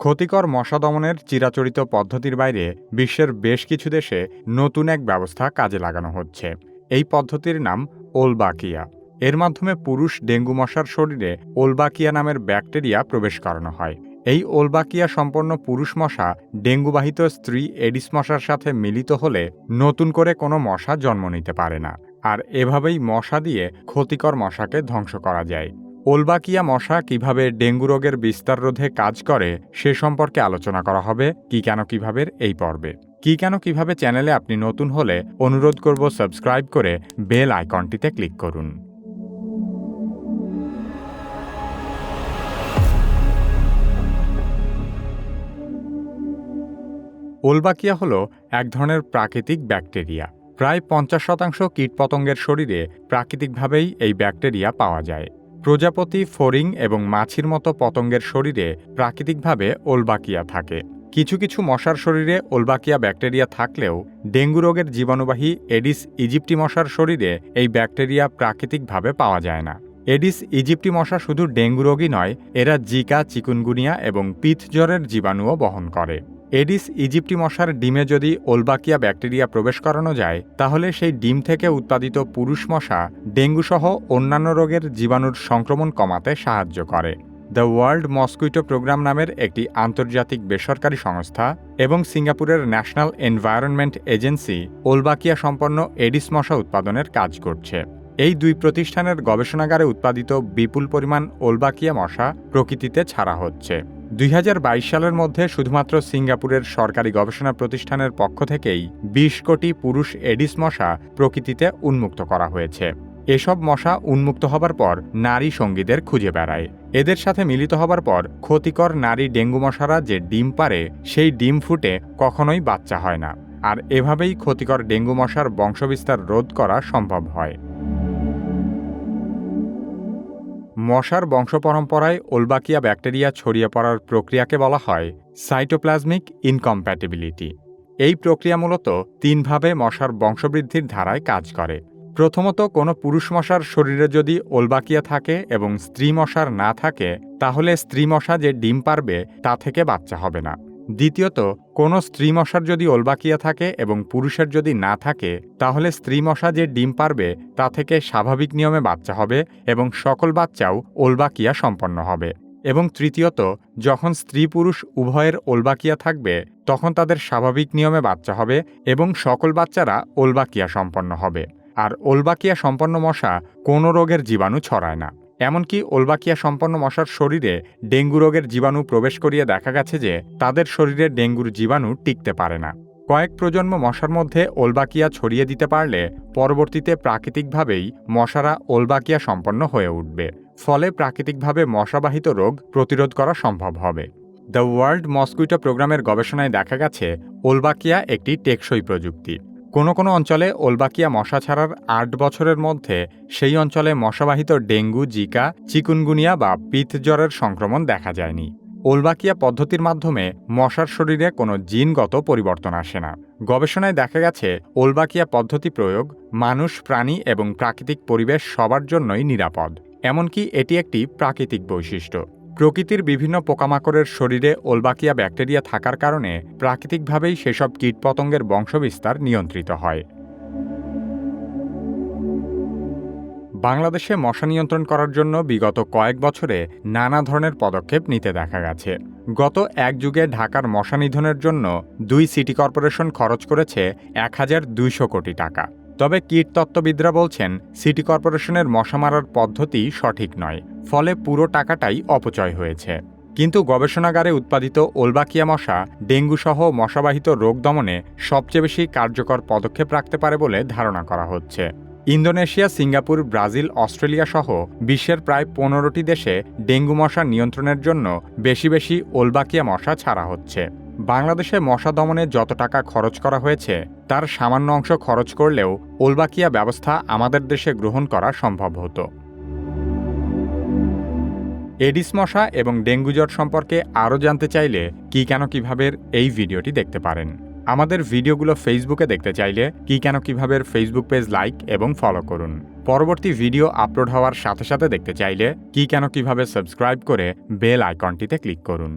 ক্ষতিকর মশা দমনের চিরাচরিত পদ্ধতির বাইরে বিশ্বের বেশ কিছু দেশে নতুন এক ব্যবস্থা কাজে লাগানো হচ্ছে। এই পদ্ধতির নাম ওলবাকিয়া। এর মাধ্যমে পুরুষ ডেঙ্গু মশার শরীরে ওলবাকিয়া নামের ব্যাকটেরিয়া প্রবেশ করানো হয়। এই ওলবাকিয়া সম্পন্ন পুরুষ মশা ডেঙ্গুবাহিত স্ত্রী এডিস মশার সাথে মিলিত হলে নতুন করে কোনো মশা জন্ম নিতে পারে না। আর এভাবেই মশা দিয়ে ক্ষতিকর মশাকে ধ্বংস করা যায়। ওলবাকিয়া মশা কীভাবে ডেঙ্গু রোগের বিস্তার রোধে কাজ করে, সে সম্পর্কে আলোচনা করা হবে কি কেন কীভাবে এই পর্বে। কি কেন কীভাবে চ্যানেলে আপনি নতুন হলে অনুরোধ করব সাবস্ক্রাইব করে বেল আইকনটিতে ক্লিক করুন। ওলবাকিয়া হল এক ধরনের প্রাকৃতিক ব্যাকটেরিয়া। প্রায় পঞ্চাশ শতাংশ কীটপতঙ্গের শরীরে প্রাকৃতিকভাবেই এই ব্যাকটেরিয়া পাওয়া যায়। প্রজাপতি, ফড়িং এবং মাছির মতো পতঙ্গের শরীরে প্রাকৃতিকভাবে ওলবাকিয়া থাকে। কিছু কিছু মশার শরীরে ওলবাকিয়া ব্যাকটেরিয়া থাকলেও ডেঙ্গু রোগের জীবাণুবাহী এডিস ইজিপ্টি মশার শরীরে এই ব্যাকটেরিয়া প্রাকৃতিকভাবে পাওয়া যায় না। এডিস ইজিপ্টি মশা শুধু ডেঙ্গু রোগই নয়, এরা জিকা, চিকুনগুনিয়া এবং পিথ জ্বরের জীবাণুও বহন করে। এডিস ইজিপ্টি মশার ডিমে যদি ওলবাকিয়া ব্যাকটেরিয়া প্রবেশ করানো যায়, তাহলে সেই ডিম থেকে উৎপাদিত পুরুষ মশা ডেঙ্গুসহ অন্যান্য রোগের জীবাণুর সংক্রমণ কমাতে সাহায্য করে। দ্য ওয়ার্ল্ড মস্কুইটো প্রোগ্রাম নামের একটি আন্তর্জাতিক বেসরকারি সংস্থা এবং সিঙ্গাপুরের ন্যাশনাল এনভায়রনমেন্ট এজেন্সি ওলবাকিয়া সম্পন্ন এডিস মশা উৎপাদনের কাজ করছে। এই দুই প্রতিষ্ঠানের গবেষণাগারে উৎপাদিত বিপুল পরিমাণ ওলবাকিয়া মশা প্রকৃতিতে ছাড়া হচ্ছে। দুই হাজার বাইশ সালের মধ্যে শুধুমাত্র সিঙ্গাপুরের সরকারি গবেষণা প্রতিষ্ঠানের পক্ষ থেকেই ২০ কোটি পুরুষ এডিস মশা প্রকৃতিতে উন্মুক্ত করা হয়েছে। এসব মশা উন্মুক্ত হবার পর নারী সঙ্গীদের খুঁজে বেড়ায়। এদের সাথে মিলিত হবার পর ক্ষতিকর নারী ডেঙ্গু মশারা যে ডিম পারে, সেই ডিম ফুটে কখনোই বাচ্চা হয় না। আর এভাবেই ক্ষতিকর ডেঙ্গু মশার বংশবিস্তার রোধ করা সম্ভব হয়। মশার বংশপরম্পরায় ওলবাকিয়া ব্যাকটেরিয়া ছড়িয়ে পড়ার প্রক্রিয়াকে বলা হয় সাইটোপ্লাজমিক ইনকম্প্যাটিবিলিটি। এই প্রক্রিয়া মূলত তিনভাবে মশার বংশবৃদ্ধির ধারায় কাজ করে। প্রথমত, কোনো পুরুষ মশার শরীরে যদি ওলবাকিয়া থাকে এবং স্ত্রী মশার না থাকে, তাহলে স্ত্রী মশা যে ডিম পারবে তা থেকে বাচ্চা হবে না। দ্বিতীয়ত, কোনো স্ত্রী মশার যদি ওলবাকিয়া থাকে এবং পুরুষের যদি না থাকে, তাহলে স্ত্রী মশা যে ডিম পারবে, তা থেকে স্বাভাবিক নিয়মে বাচ্চা হবে এবং সকল বাচ্চাও ওলবাকিয়া সম্পন্ন হবে। এবং তৃতীয়ত, যখন স্ত্রী পুরুষ উভয়ের ওলবাকিয়া থাকবে, তখন তাদের স্বাভাবিক নিয়মে বাচ্চা হবে এবং সকল বাচ্চারা ওলবাকিয়া সম্পন্ন হবে। আর ওলবাকিয়া সম্পন্ন মশা কোনো রোগের জীবাণু ছড়ায় না। এমনকি ওলবাকিয়া সম্পন্ন মশার শরীরে ডেঙ্গু রোগের জীবাণু প্রবেশ করিয়ে দেখা গেছে যে তাদের শরীরে ডেঙ্গুর জীবাণু টিকতে পারে না। কয়েক প্রজন্ম মশার মধ্যে ওলবাকিয়া ছড়িয়ে দিতে পারলে পরবর্তীতে প্রাকৃতিকভাবেই মশারা ওলবাকিয়া সম্পন্ন হয়ে উঠবে। ফলে প্রাকৃতিকভাবে মশাবাহিত রোগ প্রতিরোধ করা সম্ভব হবে। দ্য ওয়ার্ল্ড মসকুইটো প্রোগ্রামের গবেষণায় দেখা গেছে, ওলবাকিয়া একটি টেকসই প্রযুক্তি। কোনো কোনো অঞ্চলে ওলবাকিয়া মশা ছাড়ার আট বছরের মধ্যে সেই অঞ্চলে মশাবাহিত ডেঙ্গু, জিকা, চিকুনগুনিয়া বা পিথ জ্বরের সংক্রমণ দেখা যায়নি। ওলবাকিয়া পদ্ধতির মাধ্যমে মশার শরীরে কোনো জিনগত পরিবর্তন আসে না। গবেষণায় দেখা গেছে, ওলবাকিয়া পদ্ধতি প্রয়োগ মানুষ, প্রাণী এবং প্রাকৃতিক পরিবেশ সবার জন্যই নিরাপদ। এমনকি এটি একটি প্রাকৃতিক বৈশিষ্ট্য। প্রকৃতির বিভিন্ন পোকামাকড়ের শরীরে ওলবাকিয়া ব্যাকটেরিয়া থাকার কারণে প্রাকৃতিকভাবেই সেসব কীটপতঙ্গের বংশবিস্তার নিয়ন্ত্রিত হয়। বাংলাদেশে মশা নিয়ন্ত্রণ করার জন্য বিগত কয়েক বছরে নানা ধরনের পদক্ষেপ নিতে দেখা গেছে। গত এক যুগে ঢাকার মশা নিধনের জন্য দুই সিটি কর্পোরেশন খরচ করেছে এক হাজার দুইশো কোটি টাকা। তবে কীটতত্ত্ববিদরা বলছেন, সিটি কর্পোরেশনের মশা মারার পদ্ধতি সঠিক নয়, ফলে পুরো টাকাটাই অপচয় হয়েছে। কিন্তু গবেষণাগারে উৎপাদিত ওলবাকিয়া মশা, ডেঙ্গুসহ মশাবাহিত রোগ দমনে সবচেয়ে বেশি কার্যকর পদক্ষেপ রাখতে পারে বলে ধারণা করা হচ্ছে। ইন্দোনেশিয়া, সিঙ্গাপুর, ব্রাজিল, অস্ট্রেলিয়া সহ বিশ্বের প্রায় পনেরোটি দেশে ডেঙ্গু মশা নিয়ন্ত্রণের জন্য বেশি বেশি ওলবাকিয়া মশা ছাড়া হচ্ছে। বাংলাদেশে মশা দমনে যত টাকা খরচ করা হয়েছে, তার সামান্য অংশ খরচ করলেও ওলবাকিয়া ব্যবস্থা আমাদের দেশে গ্রহণ করা সম্ভব হতো। এডিস মশা এবং ডেঙ্গু জ্বর সম্পর্কে আরও জানতে চাইলে কি কেন কীভাবে এই ভিডিওটি দেখতে পারেন। আমাদের ভিডিওগুলো ফেসবুকে দেখতে চাইলে কি কেন কীভাবে ফেসবুক পেজ লাইক এবং ফলো করুন। পরবর্তী ভিডিও আপলোড হওয়ার সাথে সাথে দেখতে চাইলে কি কেন কীভাবে সাবস্ক্রাইব করে বেল আইকনটিতে ক্লিক করুন।